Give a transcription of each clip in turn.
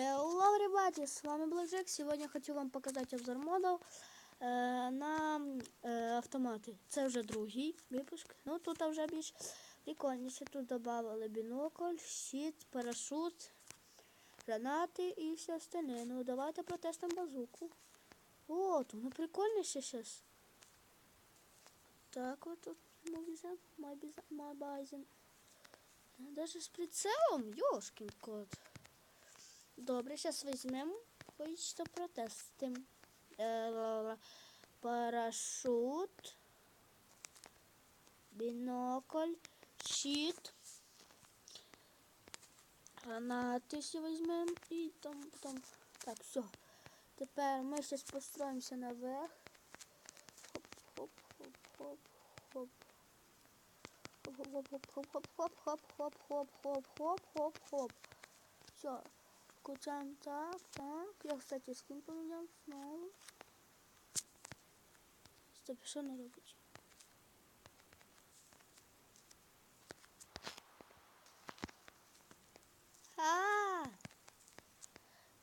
Hello, everybody, с вами Blackjack. Сегодня хочу вам показати обзор модів е, на е, автомати. Це вже другий випуск. Ну тут вже більш прикольніше. Тут додали бінокль, щит, парашут, гранати і все остальне. Ну давайте протестимо базуку. О, тут ну прикольніше зараз. Так, вот тут магазин, магазин, магазин. Даже з прицелом, ёшкин кот. Добре, зараз візьмемо кое-що протестимо. Е. Парашут, бінокль, щит, гранати ще візьмемо і там, там. Так, все. Тепер ми зараз построїмося наверх. Хоп, хоп, хоп, хоп, хоп. Хоп-хоп-хоп-хоп-хоп-хоп-хоп-хоп-хоп. Все. Включаем так, так. Я, кстати, скин поменял снова. Что не робить? А,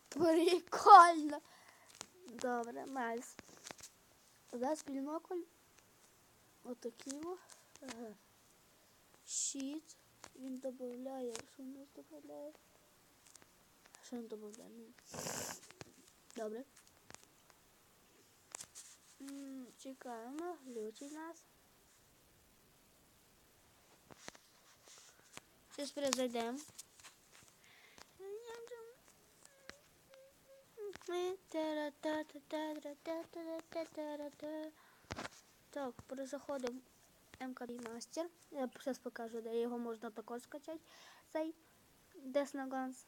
прикольно. Добре, найс. Зараз бінокль. Отакий о. Ага. Щит. Він додає, що у нас додає? Совершенно добавляем. Добре. Чекаємо, глючить нас. Зараз перезайдемо. Так, перезаходимо МК Master. Я зараз покажу, де його можна також скачати. Цей Desnaguns.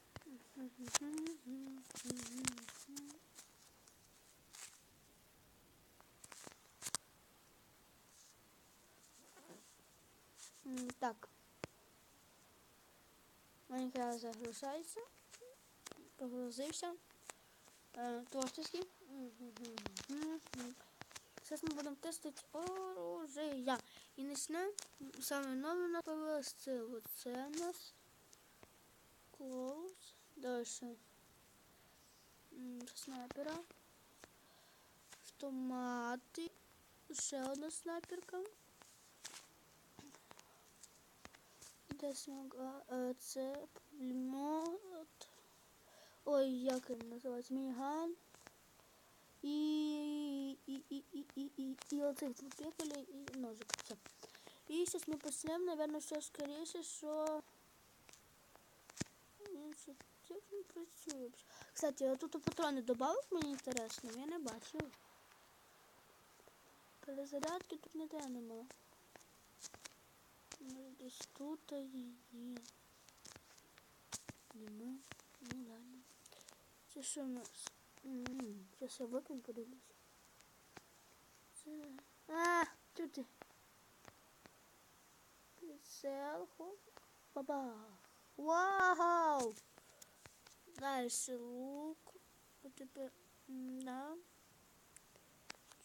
Так. Майнкрафт загружається. Погрузився. Е, Творческий. Сейчас мы будем тестить оружие. И начнем. Самое новое появилось. Вот це у нас. клоус. Дальше. Снайпера. Автомати. Ще одна снайперка. Де смога? Э, це пулемет. Ой, як він називається? Мініган. И, и, и, и, и, и, и вот этих двух пекали и ножик. Все. И сейчас мы поснимем, наверное, все скорее всего, что... Як він працює? Кстати, а тут патрони додав, мені інтересно, я не бачив. Перезарядки тут ніде нема. Може десь тут є. Нема. Ну ладно. Це що у нас? Зараз я викину подивлюсь. Це... А, тут ти. Прицел, хоп. Баба. Вау! Дальше лук. Тепер, м, да.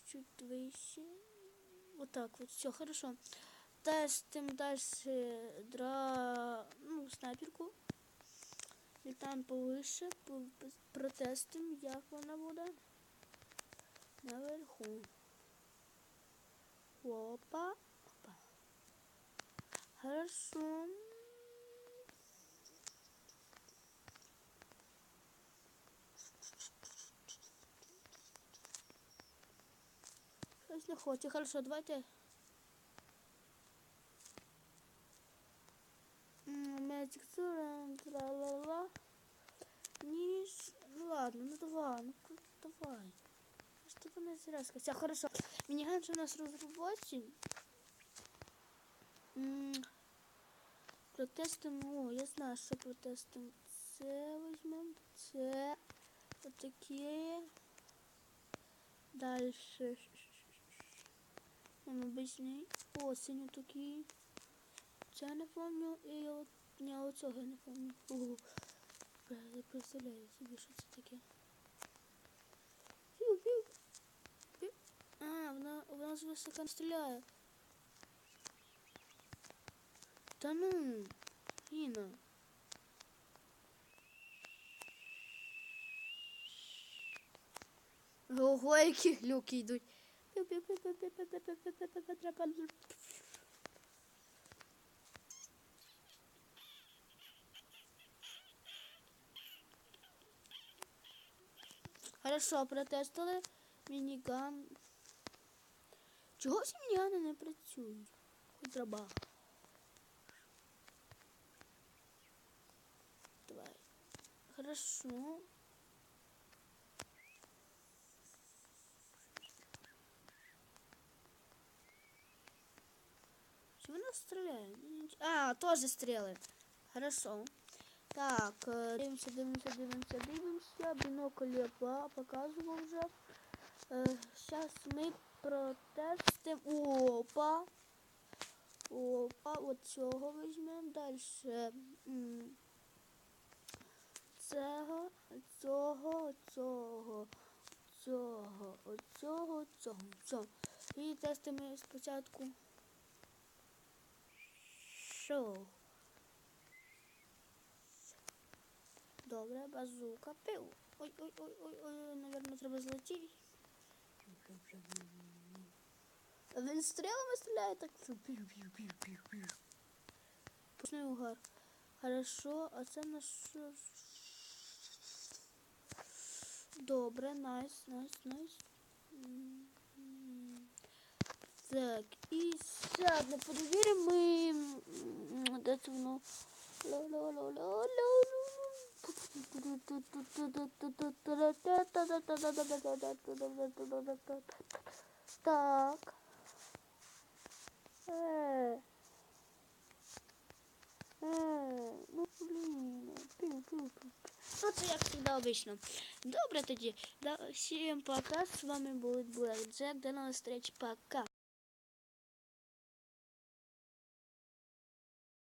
Чуть вище. Вот так вот, все хорошо. Тестим дальше дра... ну, снайперку. Літаємо повише, по- по- протестимо, як вона буде. Наверху. Опа. Опа. Хорошо. Щось не. Хорошо, давайте. Magic Surround, ла-ла-ла. Ніж. Ну ладно, ну давай, ну давай. Что ты не зря сказать. Все, хорошо. Мініган же у нас розробочий. Протестимо. О, я знаю, що протестимо. Це візьмемо. Це. Отаке. Дальше. Він обичний. Осінь такий. Це не пам'ятаю. І от ні, оцього не пам'ятаю. Я представляю собі, що це таке. Фью, фью. Фью. А, вона, вона з висока стріляє. Та ну, Іна. Ого, які глюки йдуть. Хорошо, протестили мініган. Чого всі не працюють? Хоч дроба. Давай. Хорошо. Чего она стреляет? А, тоже стрелы. Хорошо. Так, е, дивимося, дивимося, дивимося, дивимося. Бінокль я по- показував вже. Зараз ми протестимо. Опа. Опа, от цього візьмемо. Далі. Цього, цього, цього, цього, оцього, цього. Все. І тестимо спочатку. Шоу. Добре, базука. Пив. Ой, ой, ой, ой, ой, наверное, треба злетіти. Він стрілами стріляє так. Пушний угар. Хорошо, а це на що? Добре, найс, найс, найс. Так, і одне перевіримо. Ми... Де це воно? Так. Е. Е, ну блін. Ну, це як завжди обично. Добре тоді. Всім пока. З вами був Блэк Джек. До нових встреч. Пока.